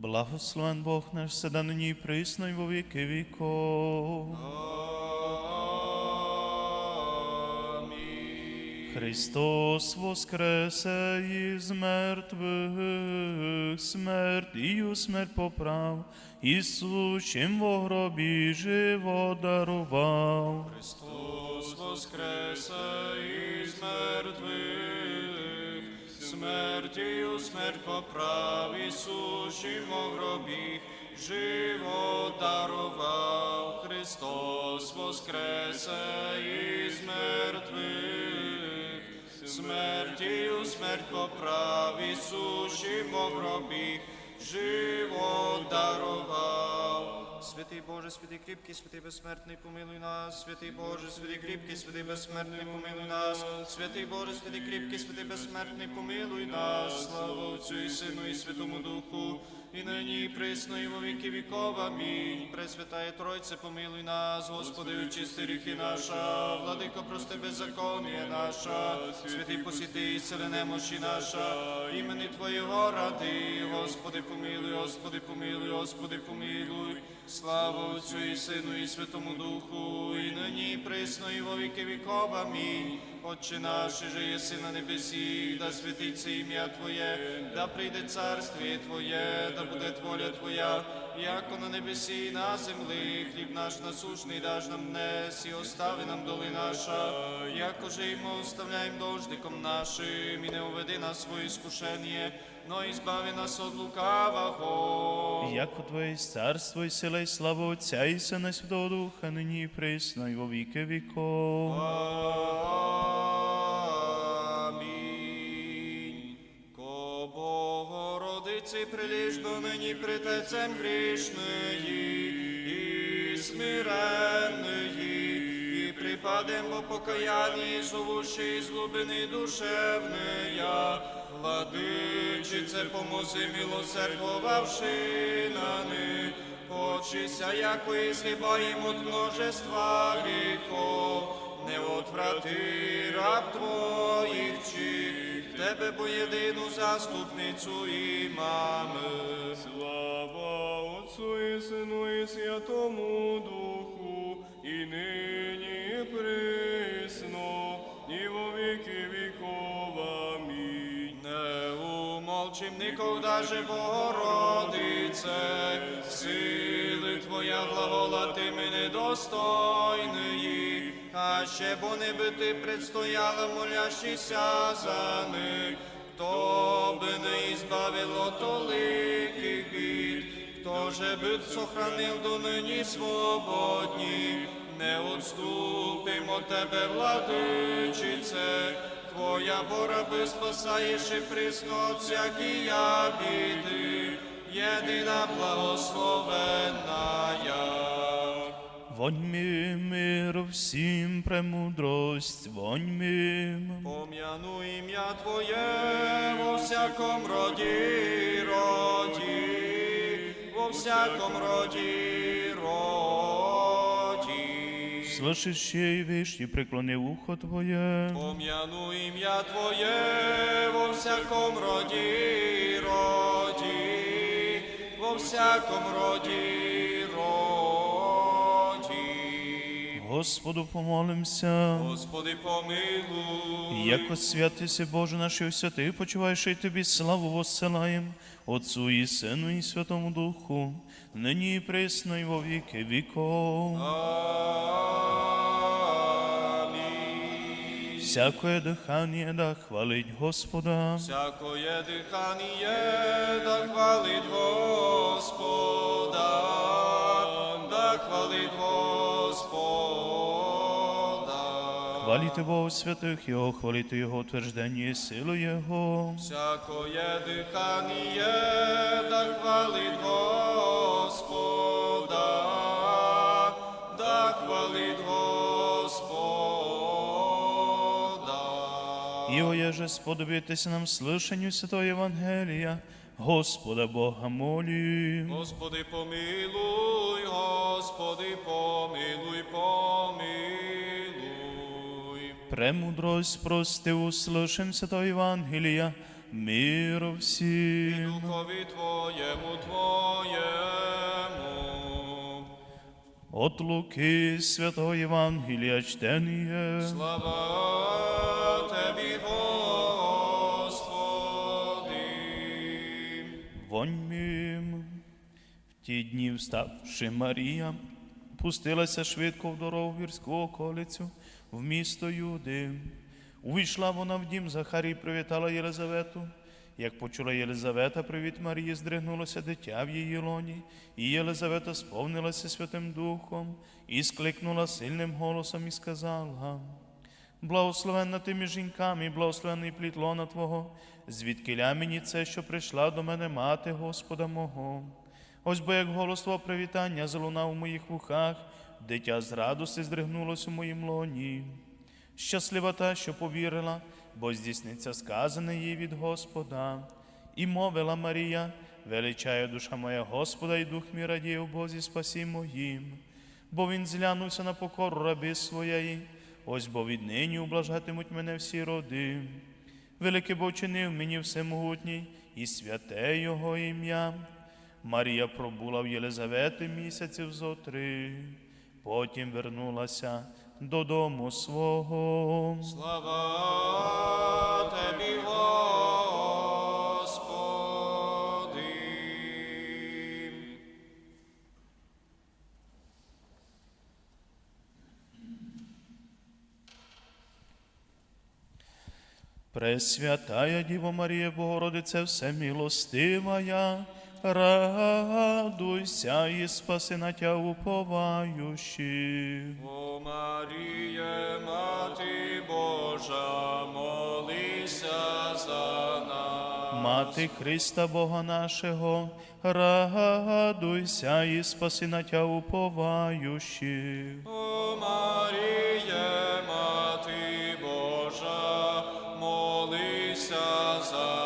Благословен Бог наш, седа нині і присно і во віки віков. Амінь. Христос воскресе із мертвих, смертію смерть поправ, Ісущим во гробі живо дарував. Христос воскресе із мертвих, смертію смерть поправ, Ісушим у гробі, живо дарував. Христос воскресе із мертвих, смертію смерть поправ, у гробі, живо дарував. Святий Боже, святий кріпкий, святий безсмертний, помилуй нас, святий Боже, святий кріпкий, святий безсмертний, помилуй нас, святий Боже, святий кріпкий, святий безсмертний, помилуй нас, слава Отцю і Сину і Святому Духу, і нині, і присно, і віки віков. Амінь. Пресвятає Тройце, помилуй нас, Господи, очисти гріхи наша, владико, прости беззаконня наша, святий посіти, і сили немощі наша, імени Твоєго ради, Господи, помилуй, Господи, помилуй, Господи, помилуй. Слава Отцю і Сину і Святому Духу, і нині, і присно, і во віки віков. Амінь. Отче наш, же єси на небесі, да святиться ім'я Твоє, да прийде царствіє Твоє, да буде воля Твоя, яко на небесі і на землі, хліб наш насушний даж нам днес, і остави нам доли наша, якоже і ми оставляємо дождиком нашим, і не уведи нас своє скушення, но і збави нас от лукавого. Яко Твоє царство і сила і слава Отця і Сина і Святого Духа, нині і присно і во віки віков. Амінь. Ко Богородиці приліжно нині притецем грішної і смиренної, і припадем во покаянні, зовуші з глибини душевния, владичице, помози милосердвовавши на них, Почися, яко і згибаємо от множества гріхов, не отврати раб твоїх чих, тебе бо єдину заступницю і мами. Слава Отцу і Сину і Святому Духу, і нині і присно, і во віки никогда же, Богородице, сили Твоя глагола ти мене достойний, а ще бо не би ти предстояла, молящися за них, хто би не ізбавило толиких бід, хто же би сохранив до нині свободні, не отступимо тебе, владичице, Твоя бораби спасаєш і присно от всякія біди, єдина благословенна. Вонь ми миру всім премудрость, вонь ми. Пом'яну ім'я Твоє во всяком роді, роді, во всяком роді, роді. Слышащий вишні, преклони ухо Твоє. Пом'яну ім'я Твоє во всяком роде, роді, во всяком роді, Господу помолимся. Господи, помилуй. Яко святися Боже наш і святий, почуваєш і тобі славу воссилаєм, Отцу і Сину і Святому Духу, нині і присно і во віки віков. Всякое дихання да хвалить Господа. Всякое дихання да хвалить Господа, Господа. Хваліте Бога святих Його, хваліте Його утверждення і силу Його. Всякое дихання да хвалить Господа, да хвалить Господа. І оєже сподобитися нам слышанню Святого Євангелія, Господа Бога молім. Господи, помилуй, Господи, помилуй, помилуй. Премудрость прости, услышим Святого Євангелія, миру всім. Духові Твоєму, Твоєму. От Луки Святого Євангелія чтеніє. Слава Тебі, Господи. Воньмім. В ті дні, вставши Марія, пустилася швидко в дорогу в гірську околицю, в місто Юди. Увійшла вона в дім Захарій, привітала Єлизавету. Як почула Єлизавета привіт Марії, здригнулося дитя в її лоні, і Єлизавета сповнилася Святим Духом і скликнула сильним голосом і сказала: Благословенна ти між жінками, і благословенний плід лона Твого, звідкиля мені це, що прийшла до мене мати Господа мого. Ось бо як голос Твого привітання залунав у моїх вухах, дитя з радости здригнулось у моїм лоні. Щаслива та, що повірила, бо здійсниться сказане їй від Господа. І мовила Марія, величає душа моя Господа, і дух мій радіє в Бозі спасі моїм, бо він зглянувся на покору раби своєї, ось бо віднині ублажатимуть мене всі роди. Велике бо вчинив мені всемогутній і святе Його ім'я. Марія пробула в Єлизавети місяців зо три, потім вернулася додому свого. Слава Тебі, Господи. Пресвятая Діво Марія, Богородице, всемилостивая, радуйся і спаси на тя уповающих. О Маріє, Мати Божа, молися за нас. Мати Христа Бога нашого, радуйся і спаси на тя уповающих. О Маріє, Мати Божа, молися за нас.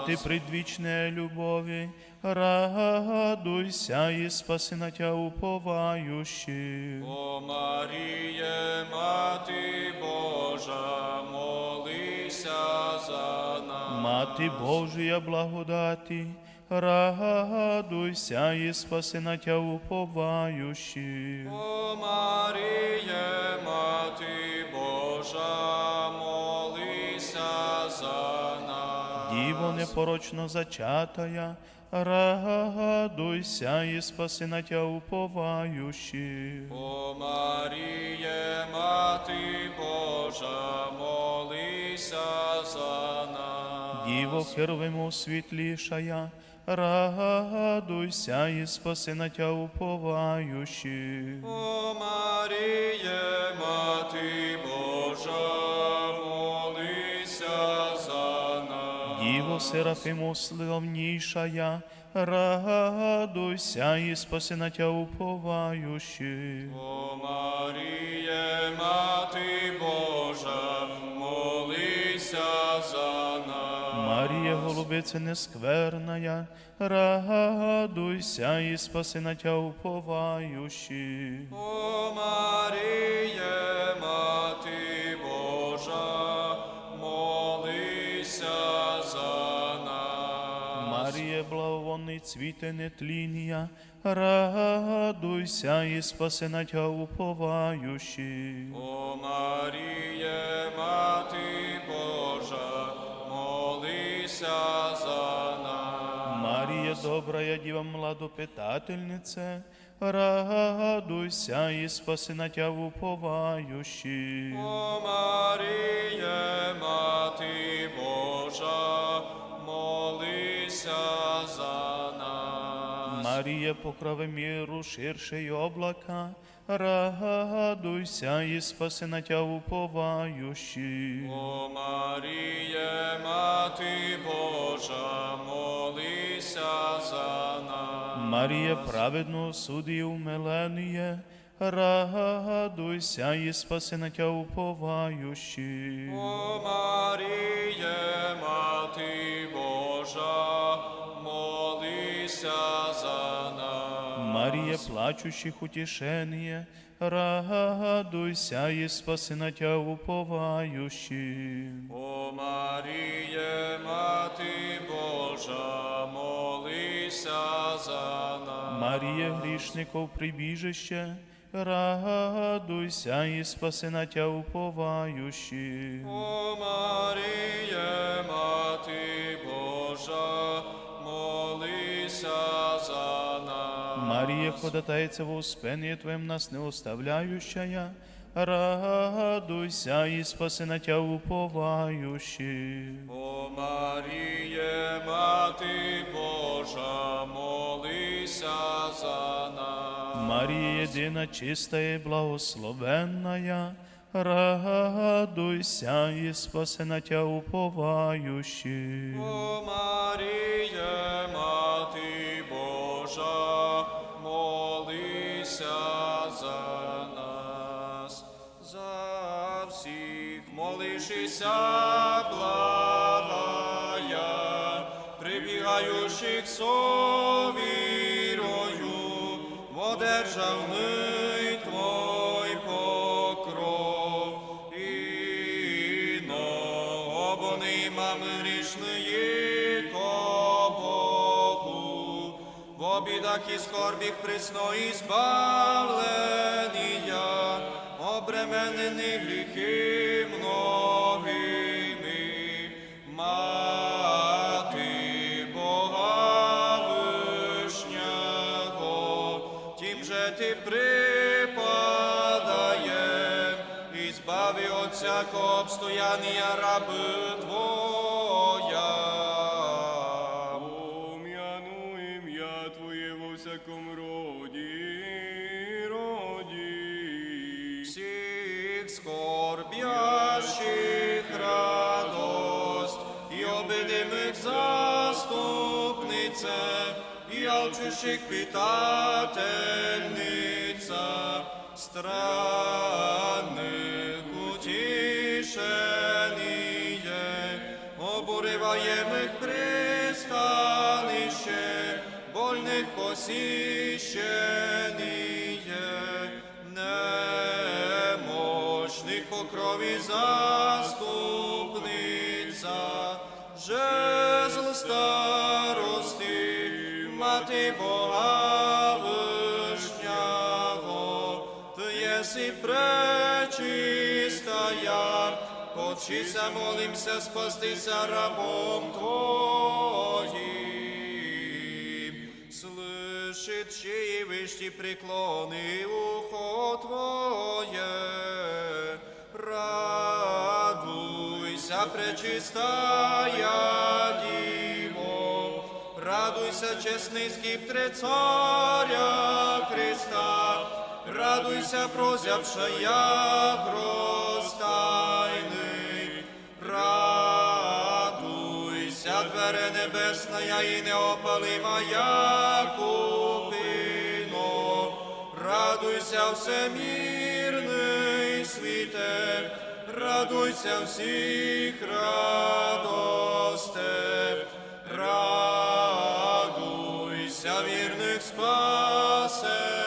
Мати предвічної любові, радуйся і спаси на тя уповающих. О Маріє, Мати Божа, молися за нас. Мати Божія благодаті, радуйся і спаси на тя уповающих. О Маріє, Мати Божа, молися за нас. Непорочно зачатая, радуйся і спаси на тя уповающих. О Маріє, Мати Божа, молися за нас. Діво херовимо світлішая, радуйся і спаси на тя уповающих. О Маріє, Мати Божа, Серафимо славнішая, радуйся і спаси на тя уповающих. О Маріє, Мати Божа, молися за нас. Марія, голубице нескверная, радуйся і спаси на тя уповающих. О Маріє, цвіте нетління, радуйся і спаси на тя уповающих. О Маріє, Мати Божа, молися за нас. Марія, добрая діва младопитательнице, радуйся і спаси на тя уповающих. О Маріє, Мати Марія, покрови міру, ширше й облака, радуйся і спаси на тя уповающих. О Маріє, Мати Божа, молися за нас. Марія, праведно судді умиленіє, радуйся і спаси на тя уповающих. О Маріє, Мати Божа, Марія плачущих утешение, радуйся и спаси на Тя уповающих. О Марія, Мати Божа, молися за нас. Марія, грішников прибіжище, радуйся і спаси на Тя уповающих. О Марія, Мати Божа, молися за нас. Марія ходатайця во успении Твоем нас не оставляющая, радуйся і спаси на тя уповающих. О Маріє, Мати Божа, молися за нас. Мария едина, чистая и благословенная, радуйся и спаси на тя уповающих. О Маріє, Мати молися за нас, за всіх молишися, благая, прибігаючих совірою, водержавний Твой обідах і скорбіх присно і збавлення, обременені гріхи многими, мати Бога вишнього, тим же ти припадає, і збави от всякого обстояння раби Твоя. І алчущих питательниця, странних утішеніє, обуриваємих пристанище, больних посіщеніє, немощних по крові заступниця, жезл старости, єси пречистая, Почися, молимся, спастися рабом Твоїм. Слышит, чиї вищі преклони ухо Твоє. Радуйся, пречистая Діво, радуйся, чесний скиптре царя Христа, радуйся, прозявшая гростайний, радуйся, двере небесная і неопалимая купино, радуйся, всемірний світе, радуйся всіх радосте, радуйся, вірних спасеніє,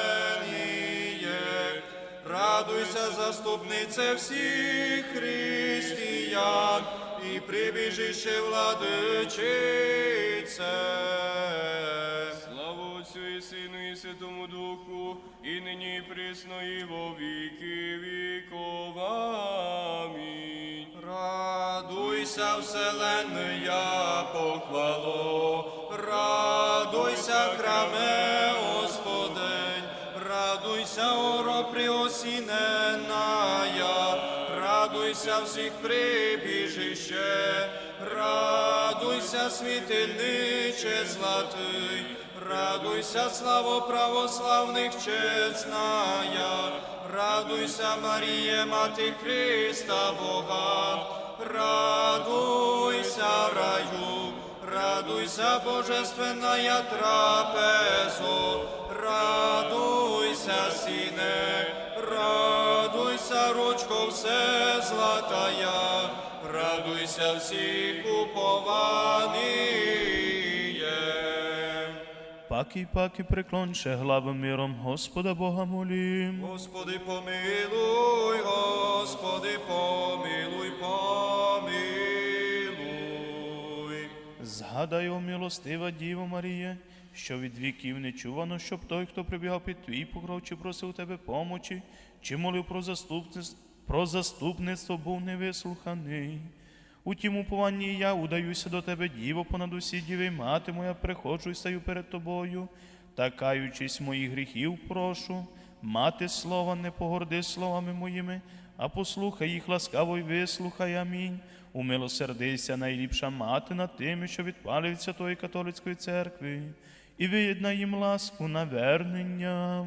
заступнице всіх християн і прибіжище владичице. Слава Отцю і Сину і Святому Духу, і нині і присно, і во віки віков. Амінь. Радуйся, вселенная похвало, радуйся, храме Господень, радуйся, оро приосіненая, радуйся всіх прибіжище, радуйся, світильниче златий, радуйся, славо православних чесная, радуйся, Марія, Мати Христа Бога, радуйся, раю, радуйся, божественная трапезо, радуйся, сине, ручко все златая, радуйся всіх упованіє. Паки, паки, преклонше глави миром Господа Бога молім. Господи, помилуй, Господи, помилуй, помилуй. Згадай, о милостива Діво Маріє, що від віків не чувано, щоб той, хто прибігав під твій покров, чи просив у тебе помочі, чи молив про заступництво, про заступництво був невислуханий. У тім упованні я удаюся до тебе, діво, понад усі діви, мати моя, приходжу і стаю перед тобою, та каючись моїх гріхів, прошу, мати слова, не погорди словами моїми, а послухай їх ласкаво й вислухай. Амінь. Умилосердися, найліпша мати над тими, що відпали від Святої католицької церкви, і виєднай їм ласку навернення.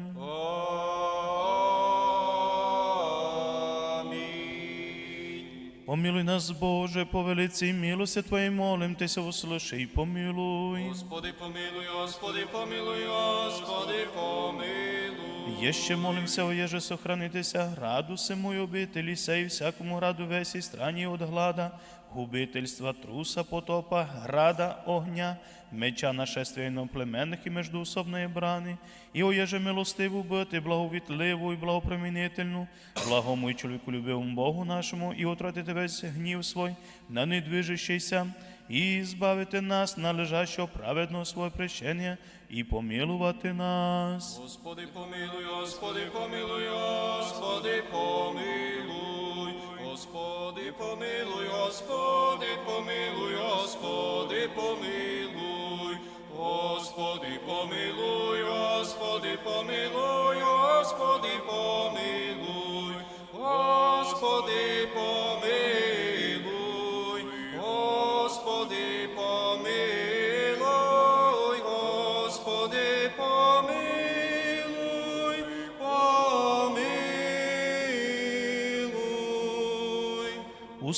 Помилуй нас, Боже, по велиці милості Твоїй молим, Тися услыши і помилуй. Господи, помилуй, Господи, помилуй, Господи, помилуй. Єще молимся, оєже сохранитися градуси мої обителі, сей всякому граду весі страні от глада, губительства, труса, потопа, града, огня, меча нашествия іноплеменних і междуусобної брани, і оєже милостиву бити, благовітливу і благопромінительну, благому і чоловіку любивому Богу нашому, і отратити весь гнів свой на недвижущийся, і збавити нас належащого праведного свого прещення, і помилувати нас. Господи, помилуй, Господи, помилуй, Господи, помилуй. Господи, помилуй, Господи, помилуй, Господи, помилуй. Господи, помилуй, Господи, помилуй,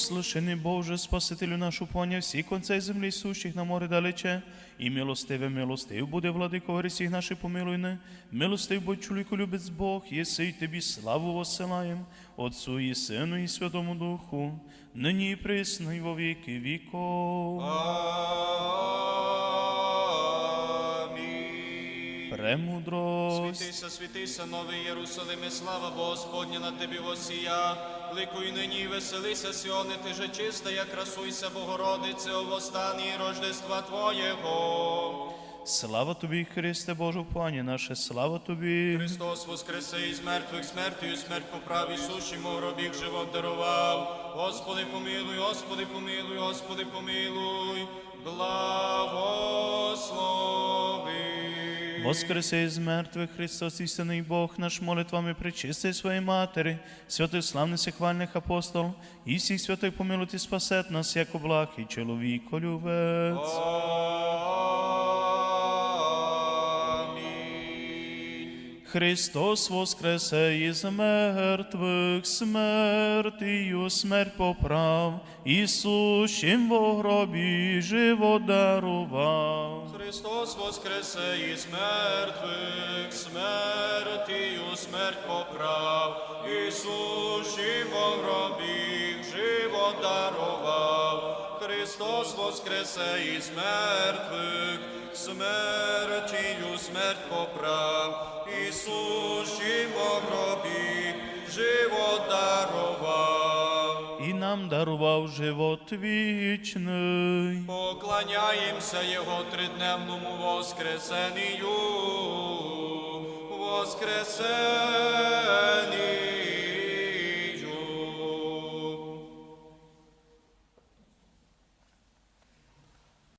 Услышаний Боже, Спасителю нашу поня, всі концей землі сущих на море далече, і милостиве милостив буде владико всіх наших помилуйне, милостив будь чоловіку любець Бог, єси й тобі славу воссилаєм, Отцу і Сину і Святому Духу, нині і присно, і во віки віков. Премудрость. Світися, світися, новий Єрусалиме, слава Господня на тобі восія. Ликуй нині, веселися, Сіони, ти же чиста, як красуйся, Богородице, о востані Рождества Твоєго. Слава тобі, Христе Боже, пані наше, слава тобі. Христос воскресе із мертвих смертю, і смерть поправ Ісушим у гробіх живот дарував. Господи, помилуй, Господи, помилуй, Господи, помилуй, благослови. Воскресе із мертвих Христос, істинний Бог наш молитвами причисти своєї Матері, святих славних хвальних апостол, і всіх святих помилуйте спасет нас, як облах і чоловіко любець. Христос воскресе із мертвих, смертію смерть поправ, Ісущим во гробі живо дарував. Христос воскресе із мертвих, смертію смерть поправ, Ісуші во гробі живо дарував. Христос воскресе із мертвих, смертію смерть поправ, Во гробі живо дарував. І нам дарував живот вічний. Поклоняємося Його тридневному воскресенію. Воскресенію